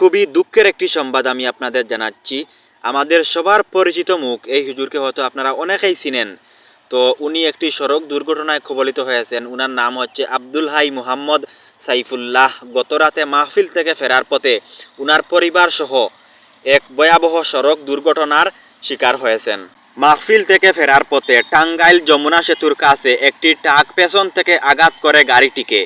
খুবই দুঃখের একটি সংবাদ আমি আপনাদের জানাচ্ছি। আমাদের সবার পরিচিত মুখ, এই হুজুরকে হয়তো আপনারা অনেকেই চিনেন। তো উনি একটি সড়ক দুর্ঘটনায় কবলিত হয়েছেন। উনার নাম হচ্ছে আব্দুল হাই মুহাম্মদ সাইফুল্লাহ। গত রাতে মাহফিল থেকে ফেরার পথে উনার পরিবার সহ এক ভয়াবহ সড়ক দুর্ঘটনার শিকার হয়েছেন। মাহফিল থেকে ফেরার পথে টাঙ্গাইল যমুনা সেতুর কাছে একটি ট্রাক পেছন থেকে আঘাত করে গাড়িটিকে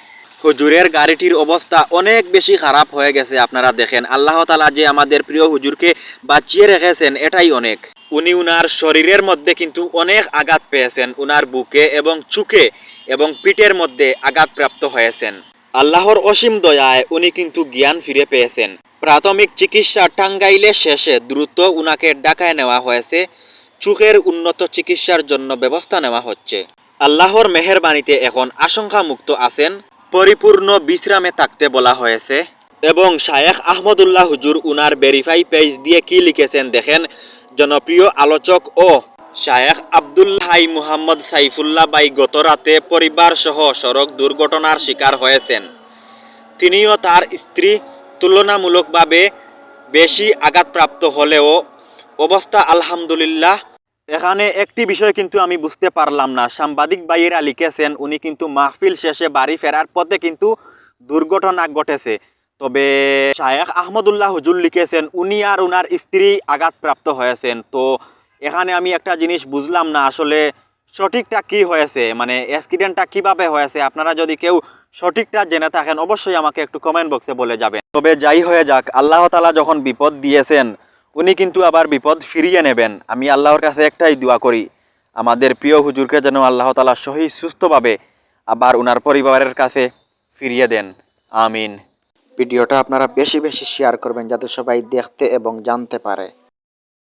হুজুরের গাড়িটির অবস্থা অনেক বেশি খারাপ হয়ে গেছে, আপনারা দেখেন। আল্লাহ তালা যে আমাদের প্রিয় হুজুরকে বাঁচিয়ে রেখেছেন, এটাই অনেক। উনি উনার শরীরের মধ্যে কিন্তু অনেক আঘাত পেয়েছেন, উনার বুকে এবং চুকে এবং পিঠের মধ্যে আঘাতপ্রাপ্ত হয়েছেন। আল্লাহর অসীম দয়ায় উনি কিন্তু জ্ঞান ফিরে পেয়েছেন। প্রাথমিক চিকিৎসা টাঙ্গাইলে শেষে দ্রুত উনাকে ডাকায় নেওয়া হয়েছে। চোখের উন্নত চিকিৎসার জন্য ব্যবস্থা নেওয়া হচ্ছে। আল্লাহর মেহেরবানিতে এখন আশঙ্কা মুক্ত আছেন। পরিপূর্ণ বিশ্রামে থাকতে বলা হয়েছে। এবং শায়েখ আহমদুল্লাহ হুজুর উনার ভেরিফাই পেজ দিয়ে কি লিখেছেন দেখেন? জনপ্রিয় আলোচক ও শায়েখ আবদুল্লাহ মুহাম্মদ সাইফুল্লাহ বাই গত রাতে পরিবার সহ সড়ক দুর্ঘটনার শিকার হয়েছেন। তিনিও তার স্ত্রী তুলনামূলকভাবে বেশি আঘাতপ্রাপ্ত হলেও অবস্থা আলহামদুলিল্লাহ এখানে একটি বিষয় কিন্তু আমি বুঝতে পারলাম না। সাংবাদিক ভাইয়েরা লিখেছেন উনি কিন্তু মাহফিল শেষে বাড়ি ফেরার পথে কিন্তু দুর্ঘটনা ঘটেছে। তবে শায়েখ আহমদুল্লাহ হুজুর লিখেছেন, উনি আর উনার স্ত্রী আঘাতপ্রাপ্ত হয়েছেন। তো এখানে আমি একটা জিনিস বুঝলাম না, আসলে সঠিকটা কি হয়েছে? মানে অ্যাক্সিডেন্টটা কীভাবে হয়েছে? আপনারা যদি কেউ সঠিকটা জেনে থাকেন, অবশ্যই আমাকে একটু কমেন্ট বক্সে বলে যাবেন। তবে যাই হয়ে যাক, আল্লাহ তালা যখন বিপদ দিয়েছেন উনি কিন্তু আবার বিপদ ফিরিয়ে নেবেন। আমি আল্লাহর কাছে একটাই দোয়া করি। আমাদের প্রিয় হুজুরকে যেন আল্লাহ তালা সহি, সুস্থভাবে আবার ওনার পরিবারের কাছে ফিরিয়ে দেন। আমিন। ভিডিওটা আপনারা বেশি বেশি শেয়ার করবেন যাতে সবাই দেখতে এবং জানতে পারে।